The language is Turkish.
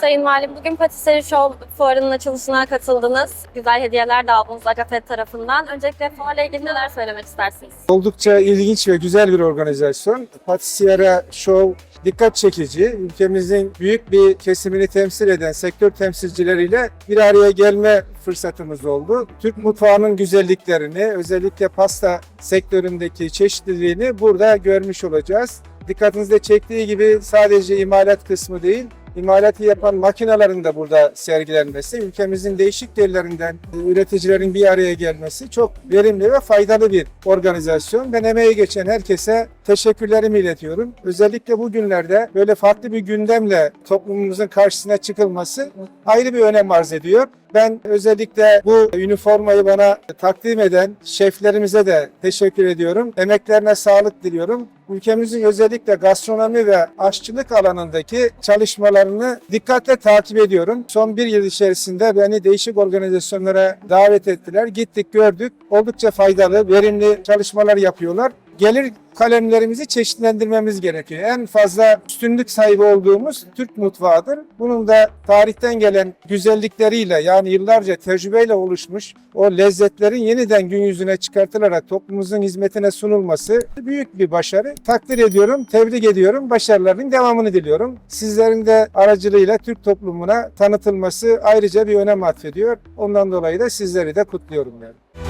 Sayın Valim. Bugün Patisserie Show fuarının açılışına katıldınız. Güzel hediyeler de aldınız Agafet tarafından. Öncelikle fuarla ilgili neler söylemek istersiniz? Oldukça ilginç ve güzel bir organizasyon. Patisserie Show dikkat çekici. Ülkemizin büyük bir kesimini temsil eden sektör temsilcileriyle bir araya gelme fırsatımız oldu. Türk mutfağının güzelliklerini, özellikle pasta sektöründeki çeşitliliğini burada görmüş olacağız. Dikkatinizde çektiği gibi sadece imalat kısmı değil, imalatı yapan makinelerin de burada sergilenmesi, ülkemizin değişik yerlerinden üreticilerin bir araya gelmesi çok verimli ve faydalı bir organizasyon. Ben emeği geçen herkese teşekkürlerimi iletiyorum. Özellikle bu günlerde böyle farklı bir gündemle toplumumuzun karşısına çıkılması ayrı bir önem arz ediyor. Ben özellikle bu üniformayı bana takdim eden şeflerimize de teşekkür ediyorum. Emeklerine sağlık diliyorum. Ülkemizin özellikle gastronomi ve aşçılık alanındaki çalışmalarını dikkatle takip ediyorum. Son bir yıl içerisinde beni değişik organizasyonlara davet ettiler. Gittik gördük. Oldukça faydalı, verimli çalışmalar yapıyorlar. Gelir kalemlerimizi çeşitlendirmemiz gerekiyor. En fazla üstünlük sahibi olduğumuz Türk mutfağıdır. Bunun da tarihten gelen güzellikleriyle yani yıllarca tecrübeyle oluşmuş o lezzetlerin yeniden gün yüzüne çıkartılarak toplumumuzun hizmetine sunulması büyük bir başarı. Takdir ediyorum, tebrik ediyorum. Başarıların devamını diliyorum. Sizlerin de aracılığıyla Türk toplumuna tanıtılması ayrıca bir önem atfediyor. Ondan dolayı da sizleri de kutluyorum yani.